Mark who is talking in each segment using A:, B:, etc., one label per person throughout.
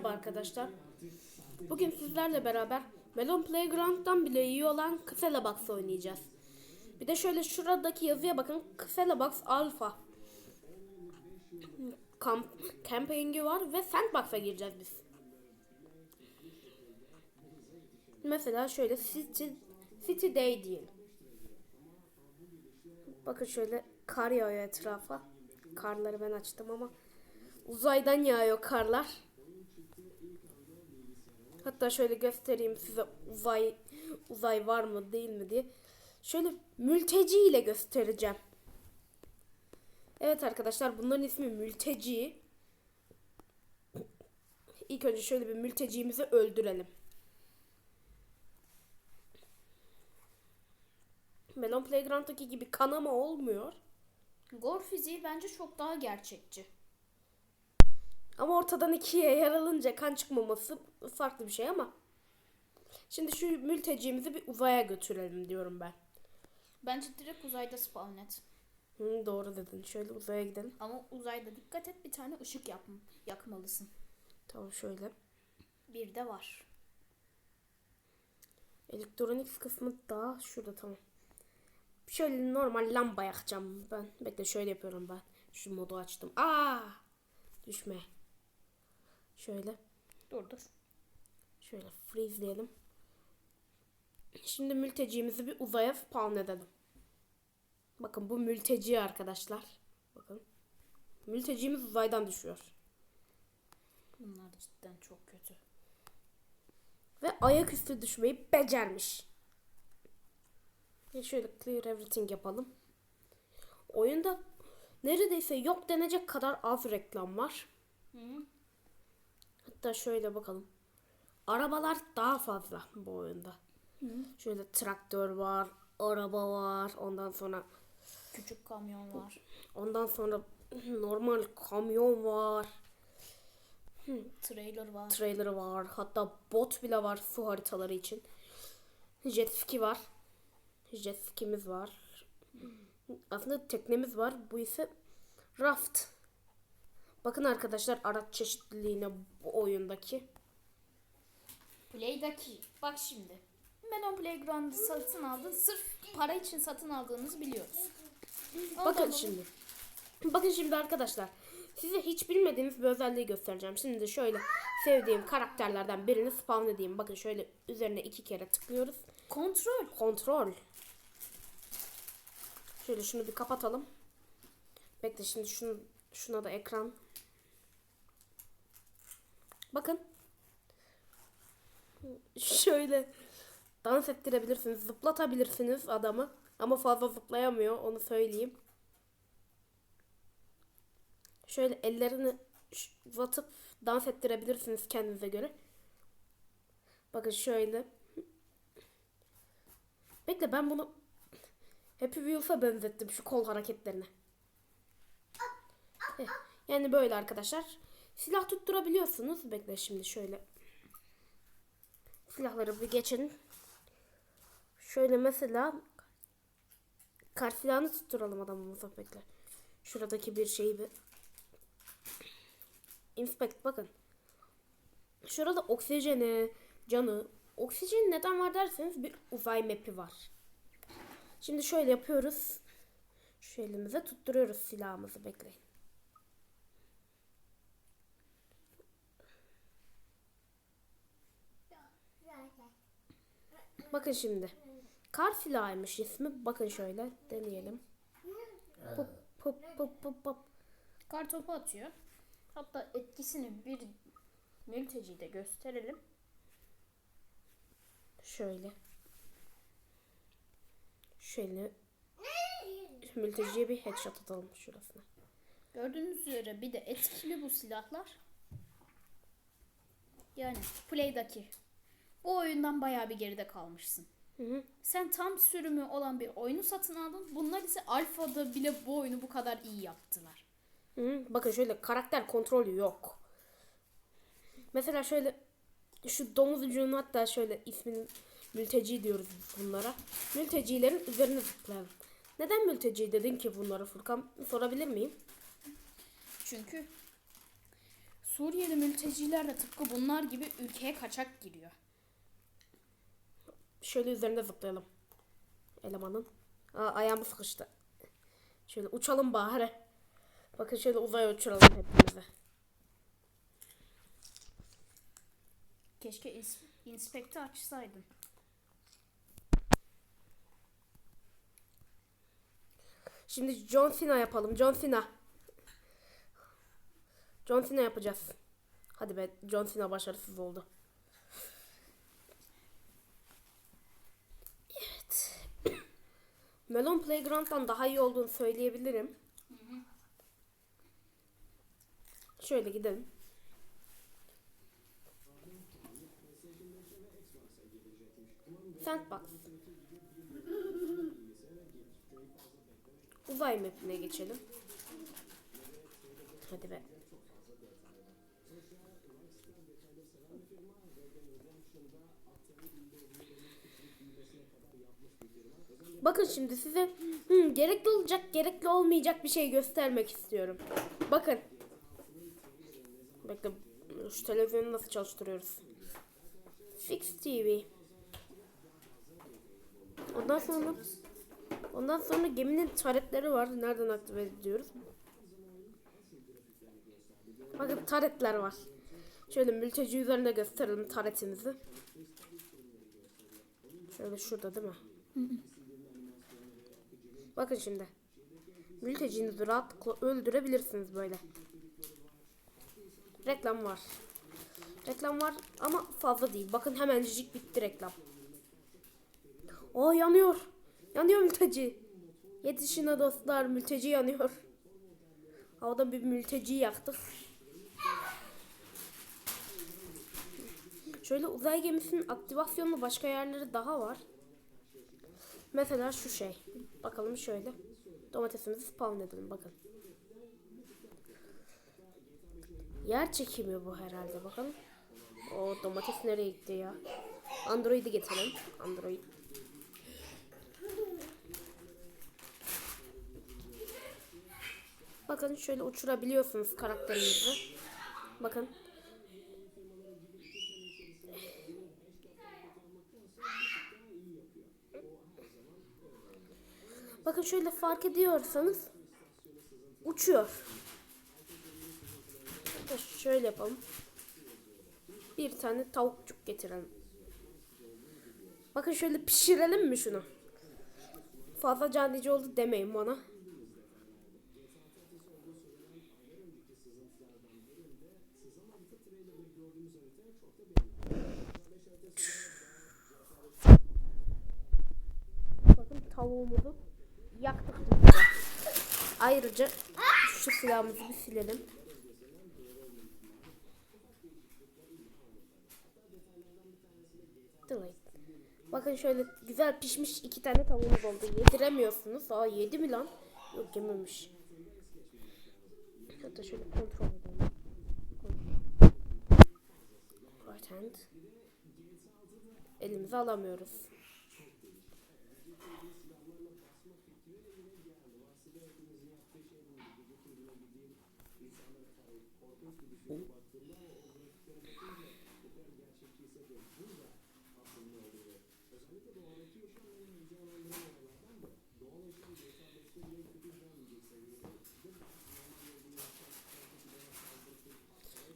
A: Merhaba arkadaşlar. Bugün sizlerle beraber Melon Playground'dan bile iyi olan Kısela Box oynayacağız. Bir de şöyle şuradaki yazıya bakın. Kısela Box Alpha. Kamp, campaign'i var ve Sandbox'a gireceğiz biz. Mesela şöyle City, City Day diyelim. Bakın şöyle kar yağıyor etrafa. Karları ben açtım ama uzaydan yağıyor karlar. Hatta şöyle göstereyim size uzay uzay var mı değil mi diye. Şöyle mülteci ile göstereceğim. Evet arkadaşlar bunların ismi mülteci. İlk önce şöyle bir mültecimizi öldürelim. Melon Playground'daki gibi kanama olmuyor.
B: Gor fiziği bence çok daha gerçekçi.
A: Ama ortadan ikiye yaralınca kan çıkmaması farklı bir şey ama. Şimdi şu mültecimizi bir uzaya götürelim diyorum ben.
B: Bence direkt uzayda spawn et.
A: Hı, doğru dedin. Şöyle uzaya gidelim.
B: Ama uzayda dikkat et bir tane ışık yap yakmalısın.
A: Tamam şöyle.
B: Bir de var.
A: Elektronik kısmı daha şurada tamam. Şöyle normal lamba yakacağım ben. Bekle şöyle yapıyorum ben. Şu modu açtım. Aa! Düşme. Şöyle.
B: Dur dur.
A: Şöyle freezeleyelim. Şimdi mültecimizi bir uzaya spawn edelim. Bakın bu mülteci arkadaşlar. Bakın. Mültecimiz uzaydan düşüyor.
B: Bunlar cidden çok kötü.
A: Ve ayaküstü düşmeyi becermiş. Ve şöyle clear everything yapalım. Oyunda neredeyse yok denecek kadar az reklam var.
B: Hı?
A: Hatta şöyle bakalım. Arabalar daha fazla bu oyunda. Şöyle traktör var, araba var. Ondan sonra
B: Küçük kamyon var.
A: ondan sonra normal kamyon var,
B: Trailer var.
A: trailer var. Hatta bot bile var su haritaları için. Jet ski var. Jet skimiz var. Aslında teknemiz var. Bu ise raft. Bakın arkadaşlar araç çeşitliliğine bu oyundaki.
B: Play'daki. Bak şimdi. Melon Playground'ı satın aldın. Sırf para için satın aldığınızı biliyoruz.
A: Bakın
B: Alalım.
A: şimdi. Bakın şimdi arkadaşlar. Size hiç bilmediğiniz bir özelliği göstereceğim. Şimdi şöyle sevdiğim karakterlerden birini spawn edeyim. Bakın şöyle üzerine iki kere tıklıyoruz.
B: Kontrol.
A: Kontrol. Şöyle şunu bir kapatalım. Bekle şimdi şunu, şuna da ekran. Bakın. Şöyle dans ettirebilirsiniz, zıplatabilirsiniz adamı. Ama fazla zıplayamıyor onu söyleyeyim. Şöyle ellerini uzatıp dans ettirebilirsiniz kendinize göre. Bakın şöyle. Bekle ben bunu Happy Wheels'a benzettim şu kol hareketlerine. Heh, Yani böyle arkadaşlar. Silah tutturabiliyorsunuz. Bekle şimdi şöyle. Silahları bir geçin. Şöyle mesela kar silahını tutturalım adamımıza bekle. Şuradaki bir şeyi bir inspect bakın. Şurada oksijeni, canı. Oksijen neden var derseniz bir uzay map'i var. Şimdi şöyle yapıyoruz. Şu elimize tutturuyoruz silahımızı bekleyin. Bakın şimdi. Kar silahıymış ismi. Bakın şöyle deneyelim. Pop pop pop pop pop.
B: Kar topu atıyor. Hatta etkisini bir mültecide gösterelim.
A: Şöyle. Şöyle. Mülteciye bir headshot atalım şurasına.
B: Gördüğünüz üzere bir de etkili bu silahlar. Yani Play'daki. Bu oyundan bayağı bir geride kalmışsın.
A: Hı hı.
B: Sen tam sürümü olan bir oyunu satın aldın. Bunlar ise alfada bile bu oyunu bu kadar iyi yaptılar.
A: Hı hı. Bakın şöyle karakter kontrolü yok. Mesela şöyle şu domuz ucunu hatta şöyle ismini mülteci diyoruz bunlara. Mültecilerin üzerine zıplayalım. Neden mülteci dedin ki bunlara Furkan? Sorabilir miyim?
B: Çünkü Suriyeli mülteciler de tıpkı bunlar gibi ülkeye kaçak giriyor.
A: Şöyle üzerinde zıplayalım. Elemanın. Aa, ayağımı sıkıştı. Şöyle uçalım bari. Bakın şöyle uzaya uçuralım hepimizi.
B: Keşke ins- inspekte açsaydın.
A: Şimdi John Cena yapalım. John Cena. John Cena yapacağız. Hadi be John Cena başarısız oldu. Evet. Melon Playground'dan daha iyi olduğunu söyleyebilirim. Şöyle gidelim. Sandbox. Uzay mapine geçelim. Hadi be. Bakın şimdi size hmm, gerekli olacak, gerekli olmayacak bir şey göstermek istiyorum. Bakın. Bekle. Şu televizyonu nasıl çalıştırıyoruz? Fix TV. Ondan sonra Ondan sonra geminin taretleri var. Nereden aktive ediyoruz? Bakın taretler var. Şöyle mülteci üzerinde gösterelim taretimizi. Şöyle şurada değil mi? Bakın şimdi. Mültecinizi rahatlıkla öldürebilirsiniz böyle. Reklam var. Reklam var ama fazla değil. Bakın hemencik bitti reklam. O yanıyor. Yanıyor mülteci. Yetişin dostlar mülteci yanıyor. Havada bir mülteci yaktık. Şöyle uzay gemisinin aktivasyonu başka yerleri daha var. Mesela şu şey. Bakalım şöyle. Domatesimizi spawn edelim bakın. Yer çekimi bu herhalde bakalım. O domates nereye gitti ya? Android'i getirelim. Android. Bakın şöyle uçurabiliyorsunuz karakterinizi. Bakın. Bakın şöyle fark ediyorsanız uçuyor. Şöyle yapalım. Bir tane tavukçuk getirelim. Bakın şöyle pişirelim mi şunu? Fazla canici oldu demeyin bana. Bakın tavuğumuzu. Ayrıca şu silahımızı bir silelim. Delete. Bakın şöyle güzel pişmiş iki tane tavuğumuz oldu. Yediremiyorsunuz. Aa yedi mi lan? Yok yememiş. Hatta şöyle kontrol edelim. Right hand. Elimize alamıyoruz.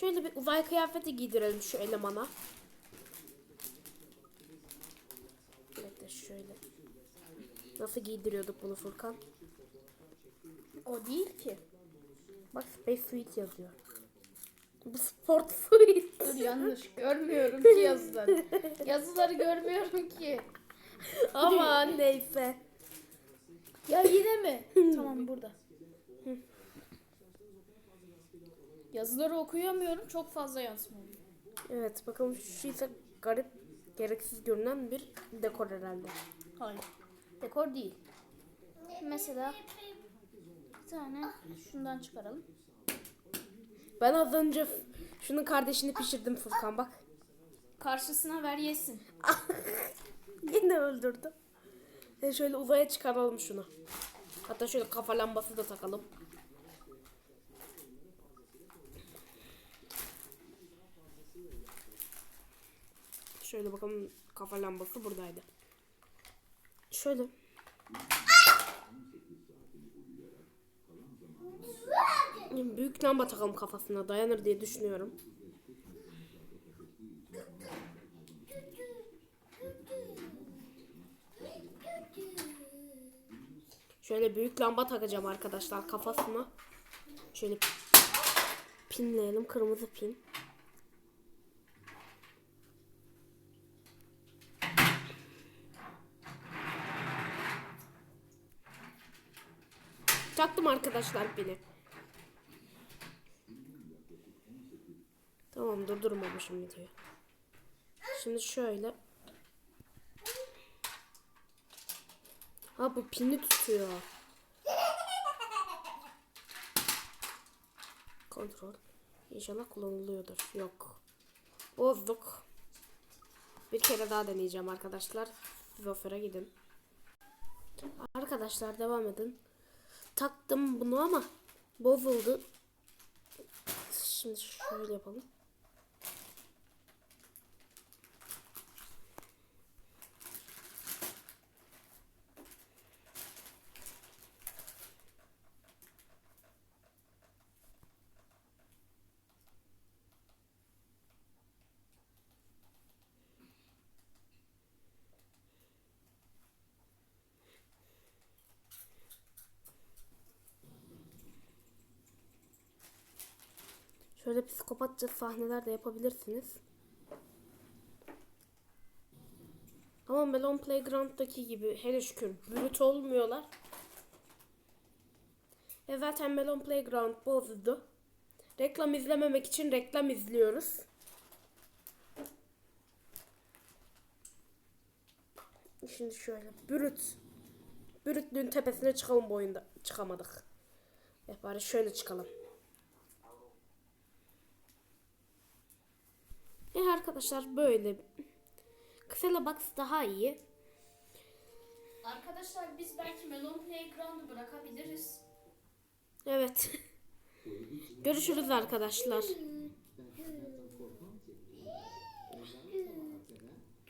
A: Şöyle bir uzay kıyafeti giydirelim şu elemana. Dakika şöyle. Nasıl giydiriyorduk bunu Furkan?
B: O değil ki.
A: Bak Space Suite yazıyor. Bu Sport Suite.
B: Dur yanlış. Görmüyorum ki yazıları. Yazıları görmüyorum ki.
A: Aman neyse.
B: Ya yine mi? tamam burada. Yazıları okuyamıyorum. Çok fazla yazma oluyor.
A: Evet bakalım şu ise garip gereksiz görünen bir dekor herhalde.
B: Hayır. Dekor değil. Mesela bir tane şundan çıkaralım.
A: Ben az önce şunun kardeşini pişirdim Furkan bak.
B: Karşısına ver yesin.
A: Yine öldürdüm. E şöyle uzaya çıkaralım şunu. Hatta şöyle kafa lambası da takalım. Şöyle bakalım kafa lambası buradaydı. Şöyle Büyük lamba takalım kafasına dayanır diye düşünüyorum. Şöyle büyük lamba takacağım arkadaşlar kafasına. Şöyle pinleyelim kırmızı pin. Taktım arkadaşlar pini. Tamam durdurmamışım videoyu. Şimdi şöyle. Ha bu pini tutuyor. Kontrol. İnşallah kullanılıyordur. Yok. Bozduk. Bir kere daha deneyeceğim arkadaşlar. Sıra gidin. Arkadaşlar devam edin. Taktım bunu ama bozuldu. Şimdi şöyle yapalım. Şöyle psikopatça sahneler de yapabilirsiniz. Ama Melon Playground'daki gibi hele şükür brüt olmuyorlar. E zaten Melon Playground bozdu. Reklam izlememek için reklam izliyoruz. Şimdi şöyle brüt. Brütlüğün tepesine çıkalım bu oyunda. Çıkamadık. E bari şöyle çıkalım. E arkadaşlar böyle. Kısela Box daha iyi.
B: Arkadaşlar biz belki Melon Playground'u bırakabiliriz.
A: Evet. Görüşürüz arkadaşlar.